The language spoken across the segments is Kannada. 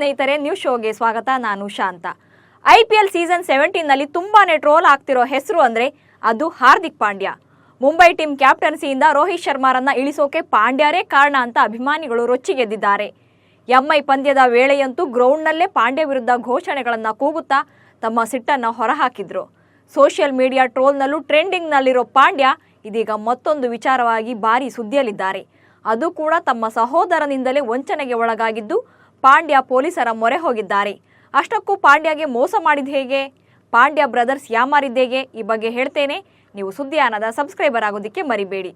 ಸ್ನೇಹಿತರೆ ನ್ಯೂ ಶೋಗೆ ಸ್ವಾಗತ. ನಾನು Shanta. I P L season ಸೆವೆಂಟೀನ್ನಲ್ಲಿ ತುಂಬಾನೇ ಟ್ರೋಲ್ ಆಗ್ತಿರೋ ಹೆಸರು ಅಂದ್ರೆ ಅದು ಹಾರ್ದಿಕ್ ಪಾಂಡ್ಯ. ಮುಂಬೈ ಟೀಮ್ ಕ್ಯಾಪ್ಟನ್ಸಿಯಿಂದ ರೋಹಿತ್ ಶರ್ಮಾರನ್ನ ಇಳಿಸೋಕೆ ಪಾಂಡ್ಯರೇ ಕಾರಣ ಅಂತ ಅಭಿಮಾನಿಗಳು ರೊಚ್ಚಿಗೆದ್ದಿದ್ದಾರೆ. ಎಂಐ ಪಂದ್ಯದ ವೇಳೆಯಂತೂ ಗ್ರೌಂಡ್ನಲ್ಲೇ ಪಾಂಡ್ಯ ವಿರುದ್ಧ ಘೋಷಣೆಗಳನ್ನ ಕೂಗುತ್ತಾ ತಮ್ಮ ಸಿಟ್ಟನ್ನ ಹೊರಹಾಕಿದ್ರು. ಸೋಷಿಯಲ್ ಮೀಡಿಯಾ ಟ್ರೋಲ್ನಲ್ಲೂ ಟ್ರೆಂಡಿಂಗ್ನಲ್ಲಿರೋ ಪಾಂಡ್ಯ ಇದೀಗ ಮತ್ತೊಂದು ವಿಚಾರವಾಗಿ ಭಾರಿ ಸುದ್ದಿಯಲ್ಲಿದ್ದಾರೆ. ಅದು ಕೂಡ ತಮ್ಮ ಸಹೋದರನಿಂದಲೇ ವಂಚನೆಗೆ ಒಳಗಾಗಿದ್ದು ಪಾಂಡ್ಯ ಪೊಲೀಸರ ಮೊರೆ ಹೋಗಿದ್ದಾರೆ. ಅಷ್ಟಕ್ಕೂ ಪಾಂಡ್ಯಗೆ ಮೋಸ ಮಾಡಿದ ಹೇಗೆ? ಪಾಂಡ್ಯ ಬ್ರದರ್ಸ್ ಯಾಮಾರಿದ್ದೇಗೆ ಈ ಬಗ್ಗೆ ಹೇಳ್ತೇನೆ. ನೀವು ಸುದ್ದಿಯಾನದ ಸಬ್ಸ್ಕ್ರೈಬರ್ ಆಗೋದಕ್ಕೆ ಮರಿಬೇಡಿ.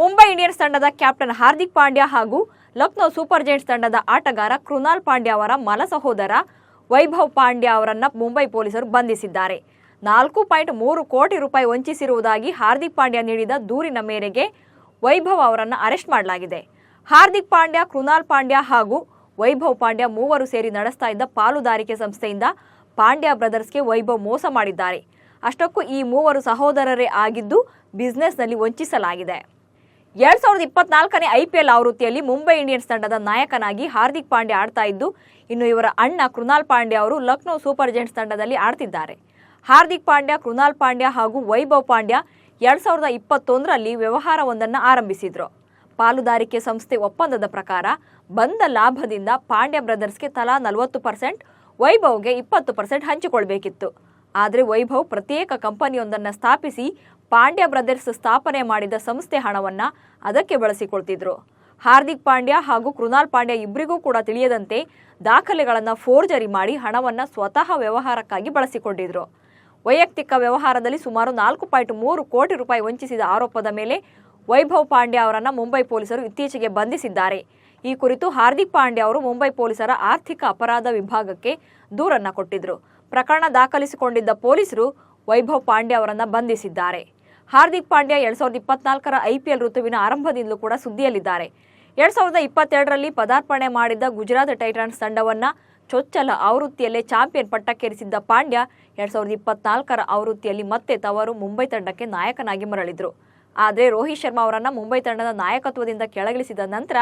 ಮುಂಬೈ ಇಂಡಿಯನ್ಸ್ ತಂಡದ ಕ್ಯಾಪ್ಟನ್ ಹಾರ್ದಿಕ್ ಪಾಂಡ್ಯ ಹಾಗೂ ಲಕ್ನೋ ಸೂಪರ್ ಜೈಂಟ್ಸ್ ತಂಡದ ಆಟಗಾರ ಕೃನಾಲ್ ಪಾಂಡ್ಯ ಅವರ ಮಲ ಸಹೋದರ ವೈಭವ್ ಪಾಂಡ್ಯ ಅವರನ್ನ ಮುಂಬೈ ಪೊಲೀಸರು ಬಂಧಿಸಿದ್ದಾರೆ. ನಾಲ್ಕು ಪಾಯಿಂಟ್ ಮೂರು ಕೋಟಿ ರೂಪಾಯಿ ವಂಚಿಸಿರುವುದಾಗಿ ಹಾರ್ದಿಕ್ ಪಾಂಡ್ಯ ನೀಡಿದ ದೂರಿನ ಮೇರೆಗೆ ವೈಭವ್ ಅವರನ್ನು ಅರೆಸ್ಟ್ ಮಾಡಲಾಗಿದೆ. ಹಾರ್ದಿಕ್ ಪಾಂಡ್ಯ ಕೃನಾಲ್ ಪಾಂಡ್ಯ ಹಾಗೂ ವೈಭವ್ ಪಾಂಡ್ಯ ಮೂವರು ಸೇರಿ ನಡೆಸ್ತಾ ಇದ್ದ ಪಾಲುದಾರಿಕೆ ಸಂಸ್ಥೆಯಿಂದ ಪಾಂಡ್ಯ ಬ್ರದರ್ಸ್ಗೆ ವೈಭವ್ ಮೋಸ ಮಾಡಿದ್ದಾರೆ. ಅಷ್ಟಕ್ಕೂ ಈ ಮೂವರು ಸಹೋದರರೇ ಆಗಿದ್ದು ಬಿಸ್ನೆಸ್ನಲ್ಲಿ ವಂಚಿಸಲಾಗಿದೆ. ಎರಡ್ ಸಾವಿರದ ಇಪ್ಪತ್ನಾಲ್ಕನೇ ಐಪಿಎಲ್ ಆವೃತ್ತಿಯಲ್ಲಿ ಮುಂಬೈ ಇಂಡಿಯನ್ಸ್ ತಂಡದ ನಾಯಕನಾಗಿ ಹಾರ್ದಿಕ್ ಪಾಂಡ್ಯ ಆಡ್ತಾ ಇದ್ದು, ಇನ್ನು ಇವರ ಅಣ್ಣ ಕೃನಾಲ್ ಪಾಂಡ್ಯ ಅವರು ಲಕ್ನೋ ಸೂಪರ್ ಜೆಂಟ್ಸ್ ತಂಡದಲ್ಲಿ ಆಡ್ತಿದ್ದಾರೆ. ಹಾರ್ದಿಕ್ ಪಾಂಡ್ಯ ಕೃನಾಲ್ ಪಾಂಡ್ಯ ಹಾಗೂ ವೈಭವ್ ಪಾಂಡ್ಯ ಎರಡ್ ಸಾವಿರದ ಇಪ್ಪತ್ತೊಂದರಲ್ಲಿ ವ್ಯವಹಾರವೊಂದನ್ನು ಆರಂಭಿಸಿದ್ರು. ಪಾಲುದಾರಿಕೆ ಸಂಸ್ಥೆ ಒಪ್ಪಂದದ ಪ್ರಕಾರ ಬಂದ ಲಾಭದಿಂದ ಪಾಂಡ್ಯ ಬ್ರದರ್ಸ್ಗೆ ತಲಾ ನಲವತ್ತು ಪರ್ಸೆಂಟ್, ವೈಭವ್ಗೆ ಇಪ್ಪತ್ತು ಪರ್ಸೆಂಟ್ ಹಂಚಿಕೊಳ್ಬೇಕಿತ್ತು. ಆದರೆ ವೈಭವ್ ಪ್ರತ್ಯೇಕ ಕಂಪನಿಯೊಂದನ್ನು ಸ್ಥಾಪಿಸಿ ಪಾಂಡ್ಯ ಬ್ರದರ್ಸ್ ಸ್ಥಾಪನೆ ಮಾಡಿದ ಸಂಸ್ಥೆ ಹಣವನ್ನ ಅದಕ್ಕೆ ಬಳಸಿಕೊಳ್ತಿದ್ರು. ಹಾರ್ದಿಕ್ ಪಾಂಡ್ಯ ಹಾಗೂ ಕೃನಾಲ್ ಪಾಂಡ್ಯ ಇಬ್ಬರಿಗೂ ಕೂಡ ತಿಳಿಯದಂತೆ ದಾಖಲೆಗಳನ್ನು ಫೋರ್ಜರಿ ಮಾಡಿ ಹಣವನ್ನು ಸ್ವತಃ ವ್ಯವಹಾರಕ್ಕಾಗಿ ಬಳಸಿಕೊಂಡಿದ್ರು. ವೈಯಕ್ತಿಕ ವ್ಯವಹಾರದಲ್ಲಿ ಸುಮಾರು ನಾಲ್ಕು ಪಾಯಿಂಟ್ ಮೂರು ಕೋಟಿ ರೂಪಾಯಿ ವಂಚಿಸಿದ ಆರೋಪದ ಮೇಲೆ ವೈಭವ್ ಪಾಂಡ್ಯ ಅವರನ್ನು ಮುಂಬೈ ಪೊಲೀಸರು ಇತ್ತೀಚೆಗೆ ಬಂಧಿಸಿದ್ದಾರೆ. ಈ ಕುರಿತು ಹಾರ್ದಿಕ್ ಪಾಂಡ್ಯ ಅವರು ಮುಂಬೈ ಪೊಲೀಸರ ಆರ್ಥಿಕ ಅಪರಾಧ ವಿಭಾಗಕ್ಕೆ ದೂರನ್ನು ಕೊಟ್ಟಿದ್ದರು ಪ್ರಕರಣ ದಾಖಲಿಸಿಕೊಂಡಿದ್ದ ಪೊಲೀಸರು ವೈಭವ್ ಪಾಂಡ್ಯ ಅವರನ್ನು ಬಂಧಿಸಿದ್ದಾರೆ. ಹಾರ್ದಿಕ್ ಪಾಂಡ್ಯ ಎರಡ್ ಸಾವಿರದ ಇಪ್ಪತ್ನಾಲ್ಕರ ಐಪಿಎಲ್ ಋತುವಿನ ಆರಂಭದಿಂದಲೂ ಕೂಡ ಸುದ್ದಿಯಲ್ಲಿದ್ದಾರೆ. ಎರಡ್ ಸಾವಿರದ ಇಪ್ಪತ್ತೆರಡರಲ್ಲಿ ಪದಾರ್ಪಣೆ ಮಾಡಿದ್ದ ಗುಜರಾತ್ ಟೈಟನ್ಸ್ ತಂಡವನ್ನು ಚೊಚ್ಚಲ ಆವೃತ್ತಿಯಲ್ಲೇ ಚಾಂಪಿಯನ್ ಪಟ್ಟಕ್ಕೇರಿಸಿದ್ದ ಪಾಂಡ್ಯ ಎರಡ್ ಸಾವಿರದ ಇಪ್ಪತ್ನಾಲ್ಕರ ಆವೃತ್ತಿಯಲ್ಲಿ ಮತ್ತೆ ತವರು ಮುಂಬೈ ತಂಡಕ್ಕೆ ನಾಯಕನಾಗಿ ಮರಳಿದ್ರು. ಆದರೆ ರೋಹಿತ್ ಶರ್ಮಾ ಅವರನ್ನು ಮುಂಬೈ ತಂಡದ ನಾಯಕತ್ವದಿಂದ ಕೆಳಗಿಳಿಸಿದ ನಂತರ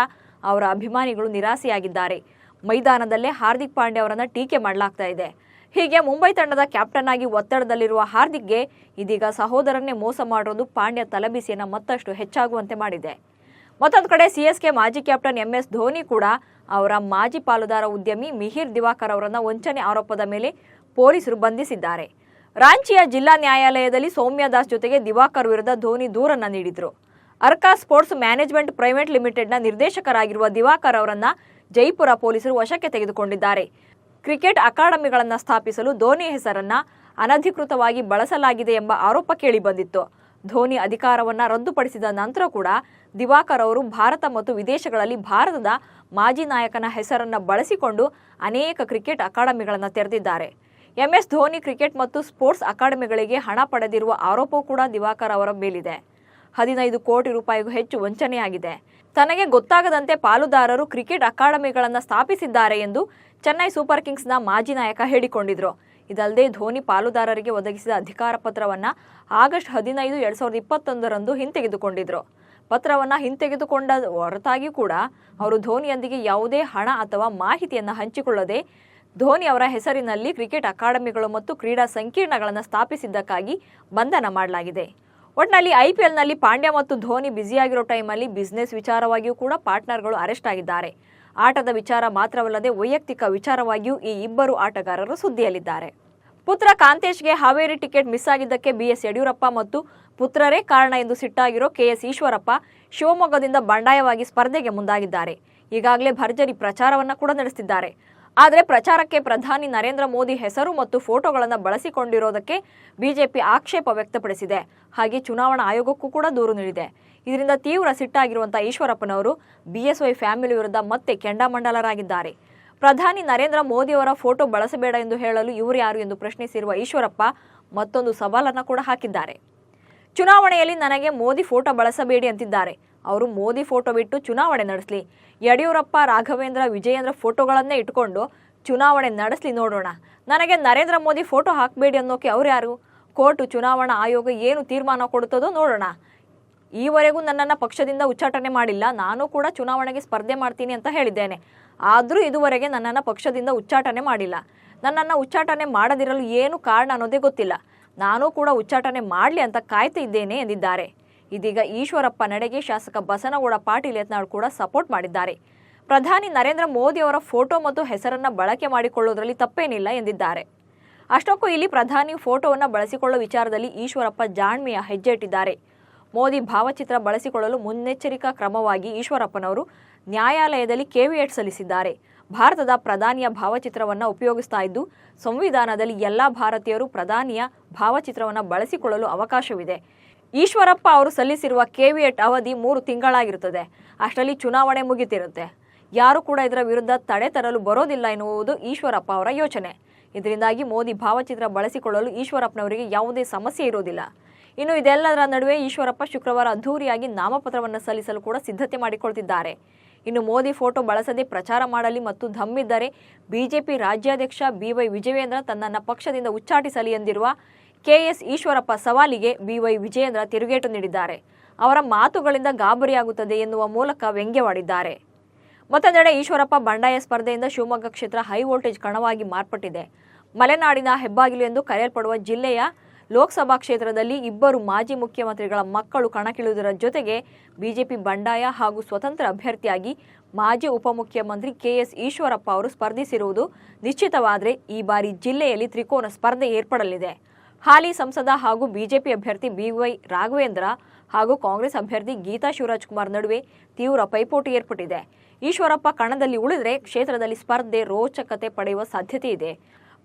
ಅವರ ಅಭಿಮಾನಿಗಳು ನಿರಾಸೆಯಾಗಿದ್ದಾರೆ. ಮೈದಾನದಲ್ಲೇ ಹಾರ್ದಿಕ್ ಪಾಂಡ್ಯ ಅವರನ್ನು ಟೀಕೆ ಮಾಡಲಾಗ್ತಾ ಇದೆ. ಹೀಗೆ ಮುಂಬೈ ತಂಡದ ಕ್ಯಾಪ್ಟನ್ ಆಗಿ ಒತ್ತಡದಲ್ಲಿರುವ ಹಾರ್ದಿಕ್ಗೆ ಇದೀಗ ಸಹೋದರನ್ನೇ ಮೋಸ ಮಾಡಿರೋದು ಪಾಂಡ್ಯ ತಲಬಿಸಿಯನ್ನು ಮತ್ತಷ್ಟು ಹೆಚ್ಚಾಗುವಂತೆ ಮಾಡಿದೆ. ಮತ್ತೊಂದು ಕಡೆ ಸಿಎಸ್ಕೆ ಮಾಜಿ ಕ್ಯಾಪ್ಟನ್ ಎಂ ಎಸ್ ಧೋನಿ ಕೂಡ ಅವರ ಮಾಜಿ ಪಾಲುದಾರ ಉದ್ಯಮಿ ಮಿಹಿರ್ ದಿವಾಕರ್ ಅವರನ್ನು ವಂಚನೆ ಆರೋಪದ ಮೇಲೆ ಪೊಲೀಸರು ಬಂಧಿಸಿದ್ದಾರೆ. ರಾಂಚಿಯ ಜಿಲ್ಲಾ ನ್ಯಾಯಾಲಯದಲ್ಲಿ ಸೌಮ್ಯ ದಾಸ್ ಜೊತೆಗೆ ದಿವಾಕರ್ ವಿರುದ್ಧ ಧೋನಿ ದೂರನ್ನ ನೀಡಿದ್ರು. ಅರ್ಕಾ ಸ್ಪೋರ್ಟ್ಸ್ ಮ್ಯಾನೇಜ್ಮೆಂಟ್ ಪ್ರೈವೇಟ್ ಲಿಮಿಟೆಡ್ನ ನಿರ್ದೇಶಕರಾಗಿರುವ ದಿವಾಕರ್ ಅವರನ್ನ ಜೈಪುರ ಪೊಲೀಸರು ವಶಕ್ಕೆ ತೆಗೆದುಕೊಂಡಿದ್ದಾರೆ. ಕ್ರಿಕೆಟ್ ಅಕಾಡೆಮಿಗಳನ್ನು ಸ್ಥಾಪಿಸಲು ಧೋನಿ ಹೆಸರನ್ನ ಅನಧಿಕೃತವಾಗಿ ಬಳಸಲಾಗಿದೆ ಎಂಬ ಆರೋಪ ಕೇಳಿಬಂದಿತ್ತು ಧೋನಿ ಅಧಿಕಾರವನ್ನ ರದ್ದುಪಡಿಸಿದ ನಂತರ ಕೂಡ ದಿವಾಕರ್ ಅವರು ಭಾರತ ಮತ್ತು ವಿದೇಶಗಳಲ್ಲಿ ಭಾರತದ ಮಾಜಿ ನಾಯಕನ ಹೆಸರನ್ನ ಬಳಸಿಕೊಂಡು ಅನೇಕ ಕ್ರಿಕೆಟ್ ಅಕಾಡೆಮಿಗಳನ್ನು ತೆರೆದಿದ್ದಾರೆ. ಎಂಎಸ್ ಧೋನಿ ಕ್ರಿಕೆಟ್ ಮತ್ತು ಸ್ಪೋರ್ಟ್ಸ್ ಅಕಾಡೆಮಿಗಳಿಗೆ ಹಣ ಪಡೆದಿರುವ ಆರೋಪ ಕೂಡ ದಿವಾಕರ್ ಅವರ ಮೇಲಿದೆ. ಹದಿನೈದು ಕೋಟಿ ರೂಪಾಯಿಗೂ ಹೆಚ್ಚು ವಂಚನೆಯಾಗಿದೆ. ತನಗೆ ಗೊತ್ತಾಗದಂತೆ ಪಾಲುದಾರರು ಕ್ರಿಕೆಟ್ ಅಕಾಡೆಮಿಗಳನ್ನು ಸ್ಥಾಪಿಸಿದ್ದಾರೆ ಎಂದು ಚೆನ್ನೈ ಸೂಪರ್ ಕಿಂಗ್ಸ್ನ ಮಾಜಿ ನಾಯಕ ಹೇಳಿಕೊಂಡಿದ್ರು. ಇದಲ್ಲದೆ ಧೋನಿ ಪಾಲುದಾರರಿಗೆ ಒದಗಿಸಿದ ಅಧಿಕಾರ ಪತ್ರವನ್ನು ಆಗಸ್ಟ್ ಹದಿನೈದು ಎರಡ್ ಸಾವಿರದ ಇಪ್ಪತ್ತೊಂದರಂದು ಹಿಂತೆಗೆದುಕೊಂಡಿದ್ರು. ಪತ್ರವನ್ನು ಹಿಂತೆಗೆದುಕೊಂಡ ಹೊರತಾಗಿ ಕೂಡ ಅವರು ಧೋನಿಯೊಂದಿಗೆ ಯಾವುದೇ ಹಣ ಅಥವಾ ಮಾಹಿತಿಯನ್ನು ಹಂಚಿಕೊಳ್ಳದೆ ಧೋನಿ ಅವರ ಹೆಸರಿನಲ್ಲಿ ಕ್ರಿಕೆಟ್ ಅಕಾಡೆಮಿಗಳು ಮತ್ತು ಕ್ರೀಡಾ ಸಂಕೀರ್ಣಗಳನ್ನು ಸ್ಥಾಪಿಸಿದ್ದಕ್ಕಾಗಿ ಬಂಧನ ಮಾಡಲಾಗಿದೆ. ಒಟ್ನಲ್ಲಿ ಐಪಿಎಲ್ನಲ್ಲಿ ಪಾಂಡ್ಯ ಮತ್ತು ಧೋನಿ ಬ್ಯುಸಿಯಾಗಿರೋ ಟೈಮಲ್ಲಿ ಬಿಸ್ನೆಸ್ ವಿಚಾರವಾಗಿಯೂ ಕೂಡ ಪಾರ್ಟ್ನರ್ಗಳು ಅರೆಸ್ಟ್ ಆಗಿದ್ದಾರೆ. ಆಟದ ವಿಚಾರ ಮಾತ್ರವಲ್ಲದೆ ವೈಯಕ್ತಿಕ ವಿಚಾರವಾಗಿಯೂ ಈ ಇಬ್ಬರು ಆಟಗಾರರು ಸುದ್ದಿಯಲ್ಲಿದ್ದಾರೆ. ಪುತ್ರ ಕಾಂತೇಶ್ಗೆ ಹಾವೇರಿ ಟಿಕೆಟ್ ಮಿಸ್ ಆಗಿದ್ದಕ್ಕೆ ಬಿಎಸ್ ಯಡಿಯೂರಪ್ಪ ಮತ್ತು ಪುತ್ರರೇ ಕಾರಣ ಎಂದು ಸಿಟ್ಟಾಗಿರೋ ಕೆಎಸ್ ಈಶ್ವರಪ್ಪ ಶಿವಮೊಗ್ಗದಿಂದ ಬಂಡಾಯವಾಗಿ ಸ್ಪರ್ಧೆಗೆ ಮುಂದಾಗಿದ್ದಾರೆ. ಈಗಾಗಲೇ ಭರ್ಜರಿ ಪ್ರಚಾರವನ್ನು ಕೂಡ ನಡೆಸುತ್ತಿದ್ದಾರೆ ಆದರೆ ಪ್ರಚಾರಕ್ಕೆ ಪ್ರಧಾನಿ ನರೇಂದ್ರ ಮೋದಿ ಹೆಸರು ಮತ್ತು ಫೋಟೋಗಳನ್ನು ಬಳಸಿಕೊಂಡಿರೋದಕ್ಕೆ ಬಿಜೆಪಿ ಆಕ್ಷೇಪ ವ್ಯಕ್ತಪಡಿಸಿದೆ. ಹಾಗೆ ಚುನಾವಣಾ ಆಯೋಗಕ್ಕೂ ಕೂಡ ದೂರು ನೀಡಿದೆ. ಇದರಿಂದ ತೀವ್ರ ಸಿಟ್ಟಾಗಿರುವಂತಹ ಈಶ್ವರಪ್ಪನವರು ಬಿಎಸ್ವೈ ಫ್ಯಾಮಿಲಿ ವಿರುದ್ಧ ಮತ್ತೆ ಕೆಂಡಾಮಂಡಲರಾಗಿದ್ದಾರೆ. ಪ್ರಧಾನಿ ನರೇಂದ್ರ ಮೋದಿಯವರ ಫೋಟೋ ಬಳಸಬೇಡ ಎಂದು ಹೇಳಲು ಇವರು ಯಾರು ಎಂದು ಪ್ರಶ್ನಿಸಿರುವ ಈಶ್ವರಪ್ಪ ಮತ್ತೊಂದು ಸವಾಲನ್ನು ಕೂಡ ಹಾಕಿದ್ದಾರೆ. ಚುನಾವಣೆಯಲ್ಲಿ ನನಗೆ ಮೋದಿ ಫೋಟೋ ಬಳಸಬೇಡಿ ಅಂತಿದ್ದಾರೆ. ಅವರು ಮೋದಿ ಫೋಟೋ ಬಿಟ್ಟು ಚುನಾವಣೆ ನಡೆಸಲಿ. ಯಡಿಯೂರಪ್ಪ, ರಾಘವೇಂದ್ರ, ವಿಜಯೇಂದ್ರ ಫೋಟೋಗಳನ್ನೇ ಇಟ್ಕೊಂಡು ಚುನಾವಣೆ ನಡೆಸಲಿ ನೋಡೋಣ. ನನಗೆ ನರೇಂದ್ರ ಮೋದಿ ಫೋಟೋ ಹಾಕಬೇಡಿ ಅನ್ನೋಕೆ ಅವ್ರು ಯಾರು? ಕೋರ್ಟ್ ಚುನಾವಣಾ ಆಯೋಗ ಏನು ತೀರ್ಮಾನ ಕೊಡುತ್ತದೋ ನೋಡೋಣ. ಈವರೆಗೂ ನನ್ನನ್ನು ಪಕ್ಷದಿಂದ ಉಚ್ಚಾಟನೆ ಮಾಡಿಲ್ಲ. ನಾನು ಕೂಡ ಚುನಾವಣೆಗೆ ಸ್ಪರ್ಧೆ ಮಾಡ್ತೀನಿ ಅಂತ ಹೇಳಿದ್ದೇನೆ. ಆದರೂ ಇದುವರೆಗೆ ನನ್ನನ್ನು ಪಕ್ಷದಿಂದ ಉಚ್ಚಾಟನೆ ಮಾಡಿಲ್ಲ. ನನ್ನನ್ನು ಉಚ್ಚಾಟನೆ ಮಾಡದಿರಲು ಏನು ಕಾರಣ ಅನ್ನೋದೇ ಗೊತ್ತಿಲ್ಲ. ನಾನು ಕೂಡ ಉಚ್ಚಾಟನೆ ಮಾಡಲಿ ಅಂತ ಕಾಯ್ತಾ ಇದ್ದೇನೆ ಎಂದಿದ್ದಾರೆ. ಇದೀಗ ಈಶ್ವರಪ್ಪ ನಡೆಗೆ ಶಾಸಕ ಬಸನಗೌಡ ಪಾಟೀಲ್ ಯತ್ನಾಳ್ ಕೂಡ ಸಪೋರ್ಟ್ ಮಾಡಿದ್ದಾರೆ. ಪ್ರಧಾನಿ ನರೇಂದ್ರ ಮೋದಿ ಅವರ ಫೋಟೋ ಮತ್ತು ಹೆಸರನ್ನ ಬಳಕೆ ಮಾಡಿಕೊಳ್ಳುವುದರಲ್ಲಿ ತಪ್ಪೇನಿಲ್ಲ ಎಂದಿದ್ದಾರೆ. ಅಷ್ಟಕ್ಕೂ ಇಲ್ಲಿ ಪ್ರಧಾನಿ ಫೋಟೋವನ್ನು ಬಳಸಿಕೊಳ್ಳುವ ವಿಚಾರದಲ್ಲಿ ಈಶ್ವರಪ್ಪ ಜಾಣ್ಮೆಯ ಹೆಜ್ಜೆ ಇಟ್ಟಿದ್ದಾರೆ ಮೋದಿ ಭಾವಚಿತ್ರ ಬಳಸಿಕೊಳ್ಳಲು ಮುನ್ನೆಚ್ಚರಿಕಾ ಕ್ರಮವಾಗಿ ಈಶ್ವರಪ್ಪನವರು ನ್ಯಾಯಾಲಯದಲ್ಲಿ ಕೆವಿಯೇಟ್ ಸಲ್ಲಿಸಿದ್ದಾರೆ. ಭಾರತದ ಪ್ರಧಾನಿಯ ಭಾವಚಿತ್ರವನ್ನು ಉಪಯೋಗಿಸ್ತಾ ಇದ್ದು, ಸಂವಿಧಾನದಲ್ಲಿ ಎಲ್ಲ ಭಾರತೀಯರು ಪ್ರಧಾನಿಯ ಭಾವಚಿತ್ರವನ್ನು ಬಳಸಿಕೊಳ್ಳಲು ಅವಕಾಶವಿದೆ. ಈಶ್ವರಪ್ಪ ಅವರು ಸಲ್ಲಿಸಿರುವ ಕೆವಿಎಟ್ ಅವಧಿ ಮೂರು ತಿಂಗಳಾಗಿರುತ್ತದೆ. ಅಷ್ಟರಲ್ಲಿ ಚುನಾವಣೆ ಮುಗಿತಿರುತ್ತೆ. ಯಾರು ಕೂಡ ಇದರ ವಿರುದ್ಧ ತಡೆ ತರಲು ಬರೋದಿಲ್ಲ ಎನ್ನುವುದು ಈಶ್ವರಪ್ಪ ಅವರ ಯೋಚನೆ. ಇದರಿಂದಾಗಿ ಮೋದಿ ಭಾವಚಿತ್ರ ಬಳಸಿಕೊಳ್ಳಲು ಈಶ್ವರಪ್ಪನವರಿಗೆ ಯಾವುದೇ ಸಮಸ್ಯೆ ಇರೋದಿಲ್ಲ ಇನ್ನು ಇದೆಲ್ಲದರ ನಡುವೆ ಈಶ್ವರಪ್ಪ ಶುಕ್ರವಾರ ಅದ್ಧೂರಿಯಾಗಿ ನಾಮಪತ್ರವನ್ನು ಸಲ್ಲಿಸಲು ಕೂಡ ಸಿದ್ಧತೆ ಮಾಡಿಕೊಳ್ತಿದ್ದಾರೆ. ಇನ್ನು ಮೋದಿ ಫೋಟೋ ಬಳಸದೆ ಪ್ರಚಾರ ಮಾಡಲಿ ಮತ್ತು ಧಮ್ಮಿದ್ದರೆ ಬಿಜೆಪಿ ರಾಜ್ಯಾಧ್ಯಕ್ಷ ಬಿವೈ ವಿಜಯೇಂದ್ರ ತನ್ನನ್ನು ಪಕ್ಷದಿಂದ ಉಚ್ಚಾಟಿಸಲಿ ಎಂದಿರುವ ಕೆಎಸ್ ಈಶ್ವರಪ್ಪ ಸವಾಲಿಗೆ ಬಿವೈ ವಿಜಯೇಂದ್ರ ತಿರುಗೇಟು ನೀಡಿದ್ದಾರೆ. ಅವರ ಮಾತುಗಳಿಂದ ಗಾಬರಿಯಾಗುತ್ತದೆ ಎನ್ನುವ ಮೂಲಕ ವ್ಯಂಗ್ಯವಾಡಿದ್ದಾರೆ. ಮತ್ತೊಂದೆಡೆ ಈಶ್ವರಪ್ಪ ಬಂಡಾಯ ಸ್ಪರ್ಧೆಯಿಂದ ಶಿವಮೊಗ್ಗ ಕ್ಷೇತ್ರ ಹೈ ವೋಲ್ಟೇಜ್ ಕಣವಾಗಿ ಮಾರ್ಪಟ್ಟಿದೆ. ಮಲೆನಾಡಿನ ಹೆಬ್ಬಾಗಿಲು ಎಂದು ಕರೆಯಲ್ಪಡುವ ಜಿಲ್ಲೆಯ ಲೋಕಸಭಾ ಕ್ಷೇತ್ರದಲ್ಲಿ ಇಬ್ಬರು ಮಾಜಿ ಮುಖ್ಯಮಂತ್ರಿಗಳ ಮಕ್ಕಳು ಕಣಕ್ಕಿಳಿಯುವುದರ ಜೊತೆಗೆ ಬಿಜೆಪಿ ಬಂಡಾಯ ಹಾಗೂ ಸ್ವತಂತ್ರ ಅಭ್ಯರ್ಥಿಯಾಗಿ ಮಾಜಿ ಉಪಮುಖ್ಯಮಂತ್ರಿ ಕೆಎಸ್ ಈಶ್ವರಪ್ಪ ಅವರು ಸ್ಪರ್ಧಿಸಿರುವುದು ನಿಶ್ಚಿತವಾದರೆ ಈ ಬಾರಿ ಜಿಲ್ಲೆಯಲ್ಲಿ ತ್ರಿಕೋನ ಸ್ಪರ್ಧೆ ಏರ್ಪಡಲಿದೆ. ಹಾಲಿ ಸಂಸದ ಹಾಗೂ ಬಿಜೆಪಿ ಅಭ್ಯರ್ಥಿ ಬಿವೈ ರಾಘವೇಂದ್ರ ಹಾಗೂ ಕಾಂಗ್ರೆಸ್ ಅಭ್ಯರ್ಥಿ ಗೀತಾ ಶಿವರಾಜ್ ಕುಮಾರ್ ನಡುವೆ ತೀವ್ರ ಪೈಪೋಟಿ ಏರ್ಪಟ್ಟಿದೆ. ಈಶ್ವರಪ್ಪ ಕಣದಲ್ಲಿ ಉಳಿದರೆ ಕ್ಷೇತ್ರದಲ್ಲಿ ಸ್ಪರ್ಧೆ, ರೋಚಕತೆ ಪಡೆಯುವ ಸಾಧ್ಯತೆ ಇದೆ.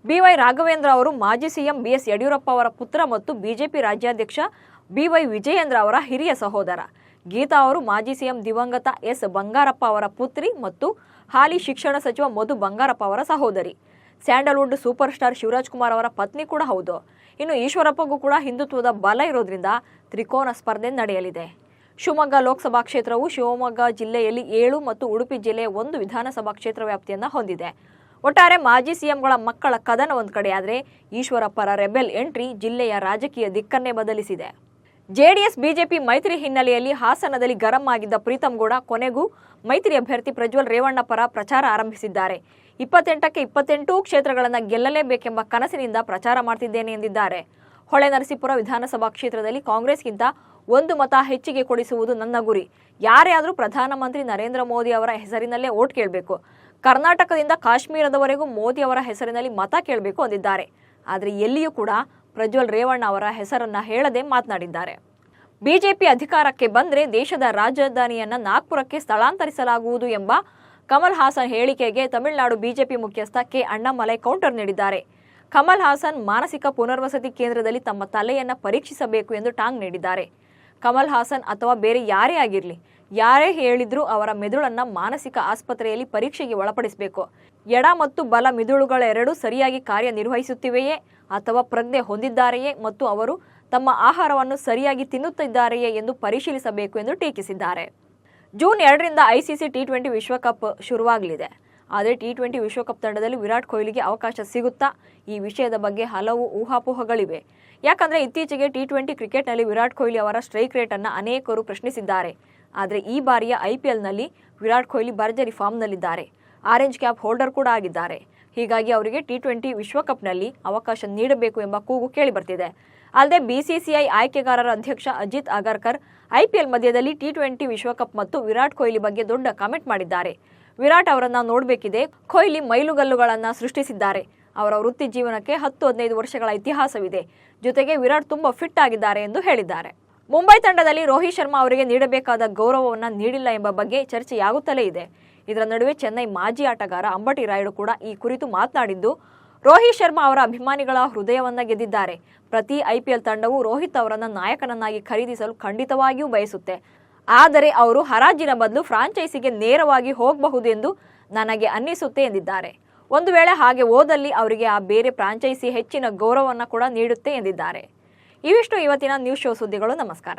ಬಿವೈ ರಾಘವೇಂದ್ರ ಅವರು ಮಾಜಿ ಸಿಎಂ ಬಿಎಸ್ ಯಡಿಯೂರಪ್ಪ ಅವರ ಪುತ್ರ ಮತ್ತು ಬಿಜೆಪಿ ರಾಜ್ಯಾಧ್ಯಕ್ಷ ಬಿವೈ ವಿಜಯೇಂದ್ರ ಅವರ ಹಿರಿಯ ಸಹೋದರ. ಗೀತಾ ಅವರು ಮಾಜಿ ಸಿಎಂ ದಿವಂಗತ ಎಸ್ ಬಂಗಾರಪ್ಪ ಅವರ ಪುತ್ರಿ ಮತ್ತು ಹಾಲಿ ಶಿಕ್ಷಣ ಸಚಿವ ಮಧು ಬಂಗಾರಪ್ಪ ಅವರ ಸಹೋದರಿ. Sandalwood super star Shivaraj Kumar ಅವರ ಪತ್ನಿ ಕೂಡ ಹೌದು. ಇನ್ನು ಈಶ್ವರಪ್ಪಗೂ ಕೂಡ ಹಿಂದುತ್ವದ ಬಲ ಇರೋದ್ರಿಂದ ತ್ರಿಕೋನ ಸ್ಪರ್ಧೆ ನಡೆಯಲಿದೆ. ಶಿವಮೊಗ್ಗ ಲೋಕಸಭಾ ಕ್ಷೇತ್ರವು ಶಿವಮೊಗ್ಗ ಜಿಲ್ಲೆಯಲ್ಲಿ ಏಳು ಮತ್ತು ಉಡುಪಿ ಜಿಲ್ಲೆಯ ಒಂದು ವಿಧಾನಸಭಾ ಕ್ಷೇತ್ರ ವ್ಯಾಪ್ತಿಯನ್ನು ಹೊಂದಿದೆ. ಒಟ್ಟಾರೆ ಮಾಜಿ ಸಿಎಂಗಳ ಮಕ್ಕಳ ಕದನ ಒಂದು ಕಡೆಯಾದರೆ ಈಶ್ವರಪ್ಪರ ರೆಬೆಲ್ ಎಂಟ್ರಿ ಜಿಲ್ಲೆಯ ರಾಜಕೀಯ ದಿಕ್ಕನ್ನೇ ಬದಲಿಸಿದೆ. ಜೆಡಿಎಸ್, ಬಿಜೆಪಿ ಮೈತ್ರಿ ಹಿನ್ನೆಲೆಯಲ್ಲಿ ಹಾಸನದಲ್ಲಿ ಗರಂ ಆಗಿದ್ದ ಪ್ರೀತಂ ಗೌಡ ಕೊನೆಗೂ ಮೈತ್ರಿ ಅಭ್ಯರ್ಥಿ ಪ್ರಜ್ವಲ್ ರೇವಣ್ಣ ಪರ ಪ್ರಚಾರ ಆರಂಭಿಸಿದ್ದಾರೆ. ಇಪ್ಪತ್ತೆಂಟಕ್ಕೆ ಇಪ್ಪತ್ತೆಂಟು ಕ್ಷೇತ್ರಗಳನ್ನು ಗೆಲ್ಲಲೇಬೇಕೆಂಬ ಕನಸಿನಿಂದ ಪ್ರಚಾರ ಮಾಡ್ತಿದ್ದೇನೆ ಎಂದಿದ್ದಾರೆ. ಹೊಳೆ ನರಸೀಪುರ ವಿಧಾನಸಭಾ ಕ್ಷೇತ್ರದಲ್ಲಿ ಕಾಂಗ್ರೆಸ್ಗಿಂತ ಒಂದು ಮತ ಹೆಚ್ಚಿಗೆ ಕೊಡಿಸುವುದು ನನ್ನ ಗುರಿ. ಯಾರೇ ಆದರೂ ಪ್ರಧಾನಮಂತ್ರಿ ನರೇಂದ್ರ ಮೋದಿ ಅವರ ಹೆಸರಿನಲ್ಲೇ ಓಟ್ ಕೇಳಬೇಕು. ಕರ್ನಾಟಕದಿಂದ ಕಾಶ್ಮೀರದವರೆಗೂ ಮೋದಿ ಅವರ ಹೆಸರಿನಲ್ಲಿ ಮತ ಕೇಳಬೇಕು ಅಂದಿದ್ದಾರೆ. ಆದರೆ ಎಲ್ಲಿಯೂ ಕೂಡ ಪ್ರಜ್ವಲ್ ರೇವಣ್ಣ ಅವರ ಹೆಸರನ್ನ ಹೇಳದೆ ಮಾತನಾಡಿದ್ದಾರೆ. ಬಿಜೆಪಿ ಅಧಿಕಾರಕ್ಕೆ ಬಂದರೆ ದೇಶದ ರಾಜಧಾನಿಯನ್ನ ನಾಗ್ಪುರಕ್ಕೆ ಸ್ಥಳಾಂತರಿಸಲಾಗುವುದು ಎಂಬ ಕಮಲ್ ಹಾಸನ್ ಹೇಳಿಕೆಗೆ ತಮಿಳುನಾಡು ಬಿಜೆಪಿ ಮುಖ್ಯಸ್ಥ ಕೆ ಅಣ್ಣಾಮಲೈ ಕೌಂಟರ್ ನೀಡಿದ್ದಾರೆ. ಕಮಲ್ ಹಾಸನ್ ಮಾನಸಿಕ ಪುನರ್ವಸತಿ ಕೇಂದ್ರದಲ್ಲಿ ತಮ್ಮ ತಲೆಯನ್ನು ಪರೀಕ್ಷಿಸಬೇಕು ಎಂದು ಟಾಂಗ್ ನೀಡಿದ್ದಾರೆ. ಕಮಲ್ ಹಾಸನ್ ಅಥವಾ ಬೇರೆ ಯಾರೇ ಆಗಿರಲಿ, ಯಾರೇ ಹೇಳಿದ್ರೂ ಅವರ ಮೆದುಳನ್ನ ಮಾನಸಿಕ ಆಸ್ಪತ್ರೆಯಲ್ಲಿ ಪರೀಕ್ಷೆಗೆ ಒಳಪಡಿಸಬೇಕು. ಎಡ ಮತ್ತು ಬಲ ಮಿದುಳುಗಳೆರಡೂ ಸರಿಯಾಗಿ ಕಾರ್ಯನಿರ್ವಹಿಸುತ್ತಿವೆಯೇ ಅಥವಾ ಪ್ರಜ್ಞೆ ಹೊಂದಿದ್ದಾರೆಯೇ ಮತ್ತು ಅವರು ತಮ್ಮ ಆಹಾರವನ್ನು ಸರಿಯಾಗಿ ತಿನ್ನುತ್ತಿದ್ದಾರೆಯೇ ಎಂದು ಪರಿಶೀಲಿಸಬೇಕು ಎಂದು ಟೀಕಿಸಿದ್ದಾರೆ. ಜೂನ್ ಎರಡರಿಂದ ಐಸಿಸಿ ಟಿ ಟ್ವೆಂಟಿ ವಿಶ್ವಕಪ್ ಶುರುವಾಗಲಿದೆ. ಆದರೆ ಟಿ ಟ್ವೆಂಟಿ ವಿಶ್ವಕಪ್ ತಂಡದಲ್ಲಿ ವಿರಾಟ್ ಕೊಹ್ಲಿಗೆ ಅವಕಾಶ ಸಿಗುತ್ತಾ? ಈ ವಿಷಯದ ಬಗ್ಗೆ ಹಲವು ಊಹಾಪೋಹಗಳಿವೆ. ಯಾಕಂದರೆ ಇತ್ತೀಚೆಗೆ ಟಿ ಟ್ವೆಂಟಿ ಕ್ರಿಕೆಟ್ನಲ್ಲಿ ವಿರಾಟ್ ಕೊಹ್ಲಿ ಅವರ ಸ್ಟ್ರೈಕ್ ರೇಟನ್ನು ಅನೇಕರು ಪ್ರಶ್ನಿಸಿದ್ದಾರೆ. ಆದರೆ ಈ ಬಾರಿಯ ಐ ಪಿ ಎಲ್ನಲ್ಲಿ ವಿರಾಟ್ ಕೊಹ್ಲಿ ಭರ್ಜರಿ ಫಾರ್ಮ್ನಲ್ಲಿದ್ದಾರೆ. ಆರೆಂಜ್ ಕ್ಯಾಪ್ ಹೋಲ್ಡರ್ ಕೂಡ ಆಗಿದ್ದಾರೆ. ಹೀಗಾಗಿ ಅವರಿಗೆ ಟಿ ಟ್ವೆಂಟಿ ವಿಶ್ವಕಪ್ನಲ್ಲಿ ಅವಕಾಶ ನೀಡಬೇಕು ಎಂಬ ಕೂಗು ಕೇಳಿಬರ್ತಿದೆ ಅಲ್ಲದೆ ಬಿಸಿಸಿಐ ಆಯ್ಕೆಗಾರರ ಅಧ್ಯಕ್ಷ ಅಜಿತ್ ಅಗರ್ಕರ್ ಐಪಿಎಲ್ ಮಧ್ಯದಲ್ಲಿ ಟಿ ಟ್ವೆಂಟಿ ವಿಶ್ವಕಪ್ ಮತ್ತು ವಿರಾಟ್ ಕೊಹ್ಲಿ ಬಗ್ಗೆ ದೊಡ್ಡ ಕಾಮೆಂಟ್ ಮಾಡಿದ್ದಾರೆ. ವಿರಾಟ್ ಅವರನ್ನ ನೋಡಬೇಕಿದೆ. ಕೊಹ್ಲಿ ಮೈಲುಗಲ್ಲುಗಳನ್ನ ಸೃಷ್ಟಿಸಿದ್ದಾರೆ. ಅವರ ವೃತ್ತಿ ಜೀವನಕ್ಕೆ ಹತ್ತು ಹದಿನೈದು ವರ್ಷಗಳ ಇತಿಹಾಸವಿದೆ. ಜೊತೆಗೆ ವಿರಾಟ್ ತುಂಬಾ ಫಿಟ್ ಆಗಿದ್ದಾರೆ ಎಂದು ಹೇಳಿದ್ದಾರೆ. ಮುಂಬೈ ತಂಡದಲ್ಲಿ ರೋಹಿತ್ ಶರ್ಮಾ ಅವರಿಗೆ ನೀಡಬೇಕಾದ ಗೌರವವನ್ನು ನೀಡಿಲ್ಲ ಎಂಬ ಬಗ್ಗೆ ಚರ್ಚೆಯಾಗುತ್ತಲೇ ಇದೆ. ಇದರ ನಡುವೆ ಚೆನ್ನೈ ಮಾಜಿ ಆಟಗಾರ ಅಂಬಟಿ ರಾಯುಡು ಕೂಡ ಈ ಕುರಿತು ಮಾತನಾಡಿದ್ದು ರೋಹಿತ್ ಶರ್ಮಾ ಅವರ ಅಭಿಮಾನಿಗಳ ಹೃದಯವನ್ನ ಗೆದ್ದಿದ್ದಾರೆ. ಪ್ರತಿ ಐಪಿಎಲ್ ತಂಡವು ರೋಹಿತ್ ಅವರನ್ನ ನಾಯಕನನ್ನಾಗಿ ಖರೀದಿಸಲು ಖಂಡಿತವಾಗಿಯೂ ಬಯಸುತ್ತೆ. ಆದರೆ ಅವರು ಹರಾಜಿನ ಬದಲು ಫ್ರಾಂಚೈಸಿಗೆ ನೇರವಾಗಿ ಹೋಗಬಹುದು ಎಂದು ನನಗೆ ಅನ್ನಿಸುತ್ತೆ ಎಂದಿದ್ದಾರೆ. ಒಂದು ವೇಳೆ ಹಾಗೆ ಹೋದಲ್ಲಿ ಅವರಿಗೆ ಆ ಬೇರೆ ಫ್ರಾಂಚೈಸಿ ಹೆಚ್ಚಿನ ಗೌರವವನ್ನು ಕೂಡ ನೀಡುತ್ತೆ ಎಂದಿದ್ದಾರೆ. ಇವಿಷ್ಟು ಇವತ್ತಿನ ನ್ಯೂಸ್ ಶೋ ಸುದ್ದಿಗಳು. ನಮಸ್ಕಾರ.